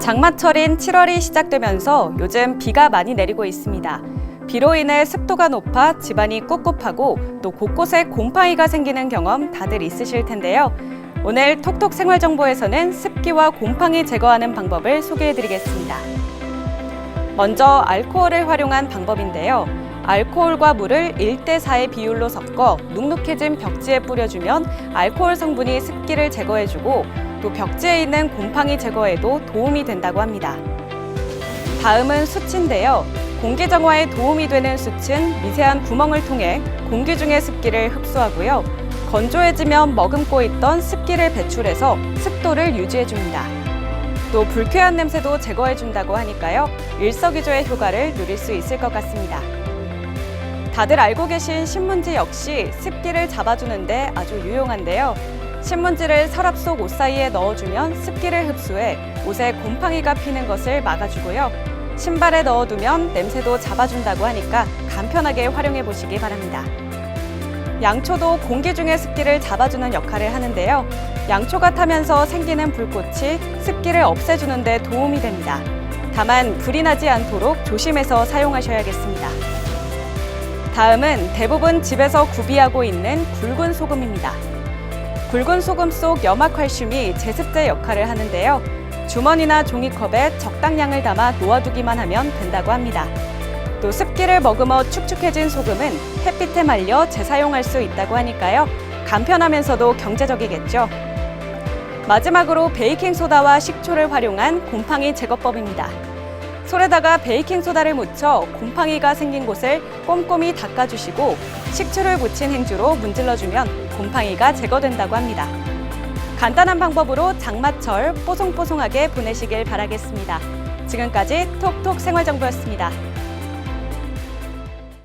장마철인 7월이 시작되면서 요즘 비가 많이 내리고 있습니다. 비로 인해 습도가 높아 집안이 꿉꿉하고 또 곳곳에 곰팡이가 생기는 경험 다들 있으실 텐데요. 오늘 톡톡 생활정보에서는 습기와 곰팡이 제거하는 방법을 소개해 드리겠습니다. 먼저 알코올을 활용한 방법인데요. 알코올과 물을 1대4의 비율로 섞어 눅눅해진 벽지에 뿌려주면 알코올 성분이 습기를 제거해주고 또 벽지에 있는 곰팡이 제거에도 도움이 된다고 합니다. 다음은 수치인데요. 공기 정화에 도움이 되는 수치는 미세한 구멍을 통해 공기 중의 습기를 흡수하고요. 건조해지면 머금고 있던 습기를 배출해서 습도를 유지해줍니다. 또 불쾌한 냄새도 제거해준다고 하니까요. 일석이조의 효과를 누릴 수 있을 것 같습니다. 다들 알고 계신 신문지 역시 습기를 잡아주는데 아주 유용한데요. 신문지를 서랍 속 옷 사이에 넣어주면 습기를 흡수해 옷에 곰팡이가 피는 것을 막아주고요. 신발에 넣어두면 냄새도 잡아준다고 하니까 간편하게 활용해 보시기 바랍니다. 양초도 공기 중의 습기를 잡아주는 역할을 하는데요. 양초가 타면서 생기는 불꽃이 습기를 없애주는 데 도움이 됩니다. 다만 불이 나지 않도록 조심해서 사용하셔야겠습니다. 다음은 대부분 집에서 구비하고 있는 굵은 소금입니다. 굵은 소금 속 염화 칼슘이 제습제 역할을 하는데요. 주머니나 종이컵에 적당량을 담아 놓아두기만 하면 된다고 합니다. 또 습기를 머금어 축축해진 소금은 햇빛에 말려 재사용할 수 있다고 하니까요. 간편하면서도 경제적이겠죠. 마지막으로 베이킹소다와 식초를 활용한 곰팡이 제거법입니다. 솔에다가 베이킹소다를 묻혀 곰팡이가 생긴 곳을 꼼꼼히 닦아주시고 식초를 묻힌 행주로 문질러주면 곰팡이가 제거된다고 합니다. 간단한 방법으로 장마철 뽀송뽀송하게 보내시길 바라겠습니다. 지금까지 톡톡 생활정보였습니다.